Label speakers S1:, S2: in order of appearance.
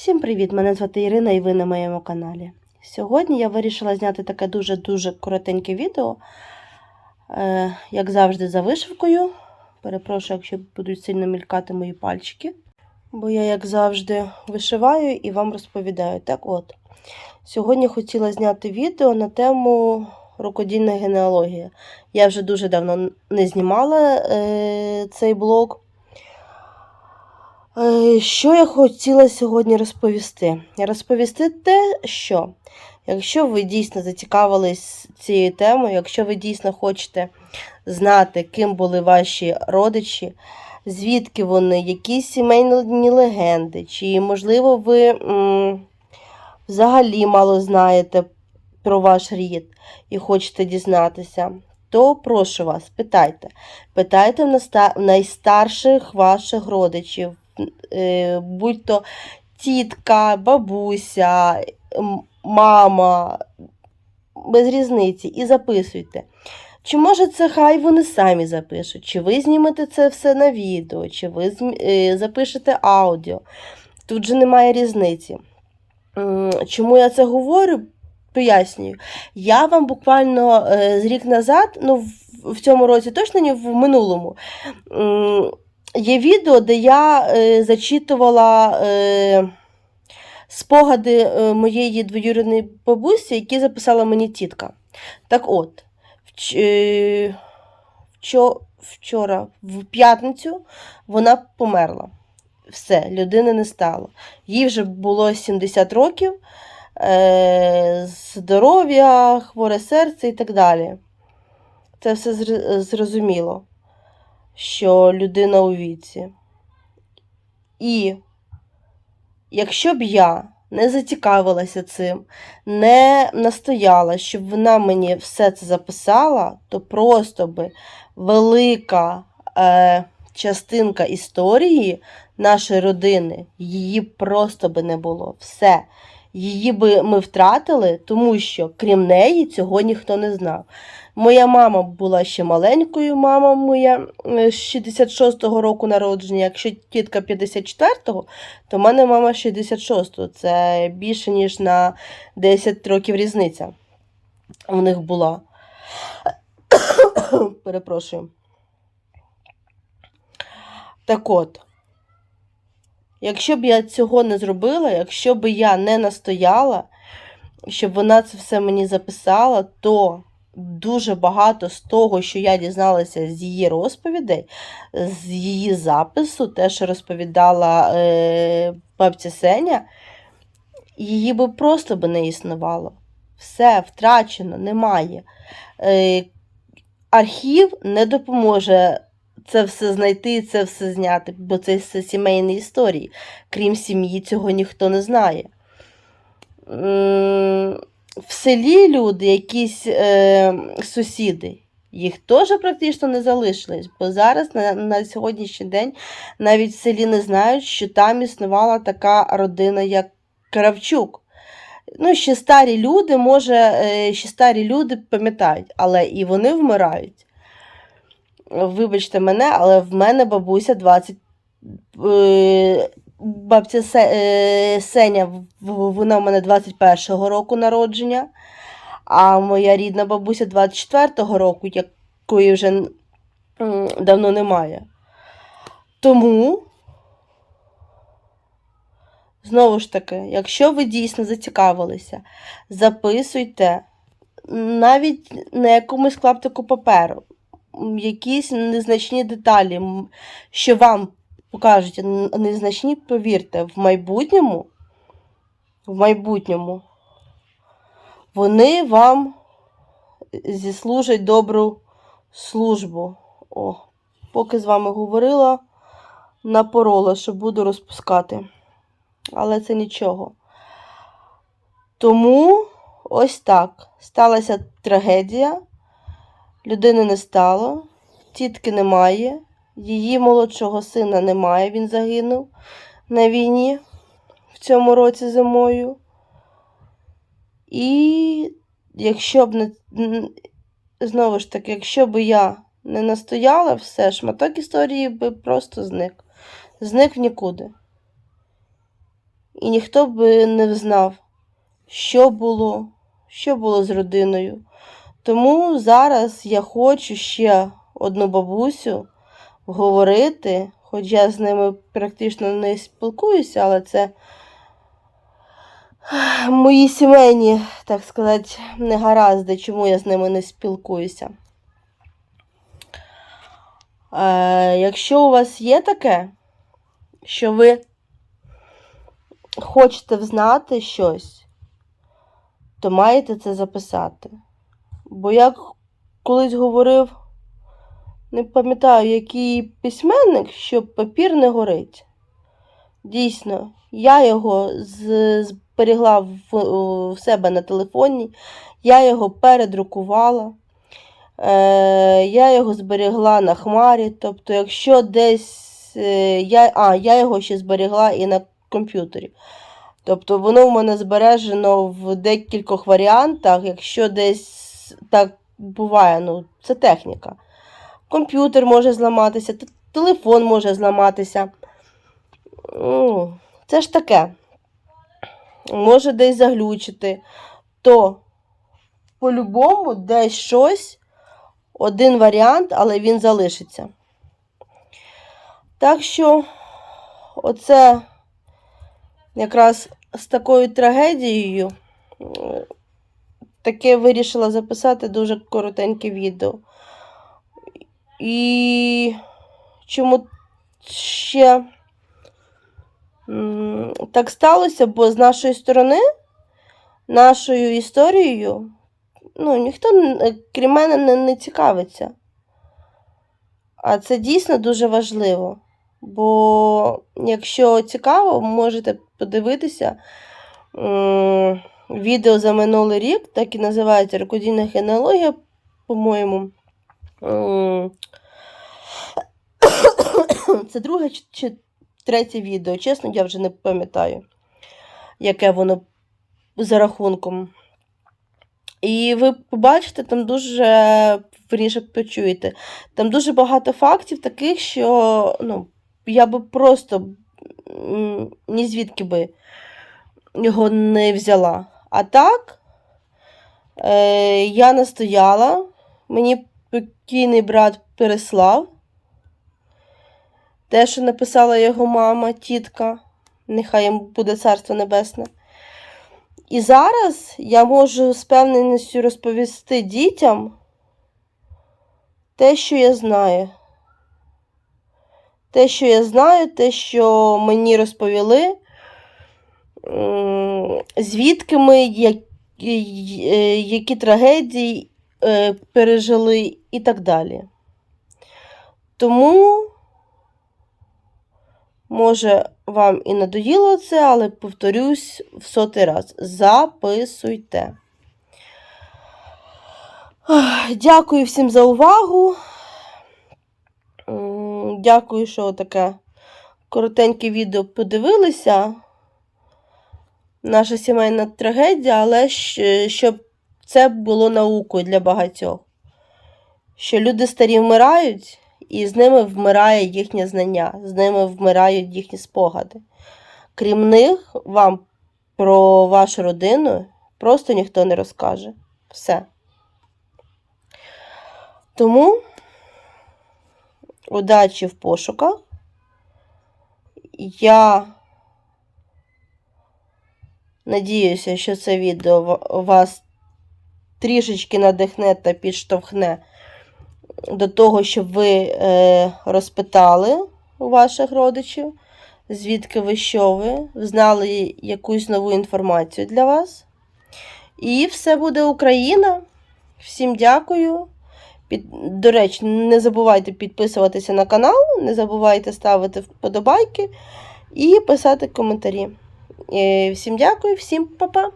S1: Всім привіт! Мене звати Ірина і ви на моєму каналі. Сьогодні я вирішила зняти таке дуже-дуже коротеньке відео, е, як завжди, за вишивкою. Перепрошую, якщо будуть сильно мількати мої пальчики. Бо я, як завжди, вишиваю і вам розповідаю. Так от, сьогодні хотіла зняти відео на тему рукодільна генеалогія. Я вже дуже давно не знімала е, цей блог. Е, Що я хотіла сьогодні розповісти? Розповісти те, що якщо ви дійсно зацікавились цією темою, якщо ви дійсно хочете знати, ким були ваші родичі, звідки вони, якісь сімейні легенди, чи, можливо, ви м, взагалі мало знаєте про ваш рід і хочете дізнатися, то прошу вас, питайте. Питайте в найстарших ваших родичів, е, будь то тітка, бабуся, мама, без різниці, і записуйте. Чи може це хай вони самі запишуть, чи ви знімете це все на відео, чи ви е, запишете аудіо. Тут же немає різниці. Чому я це говорю? Пояснюю. Я вам буквально е, з рік назад, ну в цьому році точно не в минулому. Є відео, де я е, зачитувала е, спогади е, моєї двоюрідної бабусі, які записала мені тітка. Так от, вч, е, вчо, вчора, в п'ятницю, вона померла. Все, людини не стало. Їй вже було 70 років, е, здоров'я, хворе серце і так далі. Це все зрозуміло що людина у віці. І якщо б я не зацікавилася цим, не настояла, щоб вона мені все це записала, то просто би велика е, частинка історії нашої родини, її просто би не було. Все. Її би ми втратили, тому що крім неї цього ніхто не знав. Моя мама була ще маленькою, мама моя е, з 66-го року народження. Якщо тітка 54-го, то в мене мама 66-го. Це більше, ніж на 10 років різниця в них була. Перепрошую. Так от, якщо б я цього не зробила, якщо б я не настояла, щоб вона це все мені записала, то дуже багато з того, що я дізналася з її розповідей, з її запису, те, що розповідала е, бабця Сеня, її би просто би не існувало. Все втрачено, немає. Е, архів не допоможе це все знайти, це все зняти, бо це все сімейні історії. Крім сім'ї, цього ніхто не знає. В селі люди, якісь е, сусіди, їх теж практично не залишилось, бо зараз на, на сьогоднішній день навіть в селі не знають, що там існувала така родина, як Кравчук. Ну, ще старі люди, може, е, ще старі люди пам'ятають, але і вони вмирають. Вибачте мене, але в мене бабуся 20. Е, бабця е, Сеня, вона в мене 21-го року народження, а моя рідна бабуся 24-го року, якої вже давно немає. Тому, знову ж таки, якщо ви дійсно зацікавилися, записуйте навіть на якомусь клаптику паперу якісь незначні деталі, що вам покажуть незначні, повірте, в майбутньому, в майбутньому вони вам зіслужать добру службу. О, поки з вами говорила, напорола, що буду розпускати. Але це нічого. Тому ось так. Сталася трагедія. Людини не стало, тітки немає, її молодшого сина немає, він загинув на війні в цьому році зимою. І якщо б не знову ж таки, якщо б я не настояла, все, шматок історії би просто зник. Зник нікуди. і ніхто б не взнав, що було, що було з родиною. Тому зараз я хочу ще одну бабусю говорити, хоч я з ними практично не спілкуюся, але це мої сімейні, так сказати, негаразди, чому я з ними не спілкуюся. Е, якщо у вас є таке, що ви хочете взнати щось, то маєте це записати. Бо як колись говорив, не пам'ятаю, який письменник, що папір не горить. Дійсно, я його зберігла в, в себе на телефоні, я його передрукувала, е, я його зберігла на хмарі. Тобто, якщо десь е, я, а, я його ще зберігла і на комп'ютері. Тобто воно в мене збережено в декількох варіантах, якщо десь так буває, ну, це техніка. Комп'ютер може зламатися, телефон може зламатися. Ну, Це ж таке. Може десь заглючити. То по-любому десь щось, один варіант, але він залишиться. Так що, оце якраз з такою трагедією таке вирішила записати дуже коротеньке відео. І чому ще так сталося, бо з нашої сторони, нашою історією, ну, ніхто, крім мене, не, не цікавиться. А це дійсно дуже важливо. Бо якщо цікаво, можете подивитися відео за минулий рік, так і називається Рукодільна генеалогія, по-моєму. Це друге чи- третє відео. Чесно, я вже не пам'ятаю, яке воно за рахунком. І ви побачите, там дуже вірніше почуєте. Там дуже багато фактів таких, що ну, я би просто ні звідки би його не взяла. А так, е, я настояла, мені покійний брат переслав. Те, що написала його мама, тітка, нехай їм буде царство небесне. І зараз я можу з певненістю розповісти дітям те, що я знаю. Те, що я знаю, те, що мені розповіли, звідки ми, е, які трагедії е, пережили і так далі. Тому, може, вам і надоїло це, але повторюсь в сотий раз. Записуйте. Дякую всім за увагу. Дякую, що таке коротеньке відео подивилися. Наша сімейна трагедія, але щоб це було наукою для багатьох. Що люди старі вмирають, і з ними вмирає їхнє знання, з ними вмирають їхні спогади. Крім них, вам про вашу родину просто ніхто не розкаже. Все. Тому удачі в пошуках. Я надіюся, що це відео вас трішечки надихне та підштовхне до того, щоб ви е, розпитали у ваших родичів, звідки ви що ви, знали якусь нову інформацію для вас. І все буде Україна. Всім дякую. Під... До речі, не забувайте підписуватися на канал, не забувайте ставити вподобайки і писати коментарі. Е, Всім дякую, всім па-па!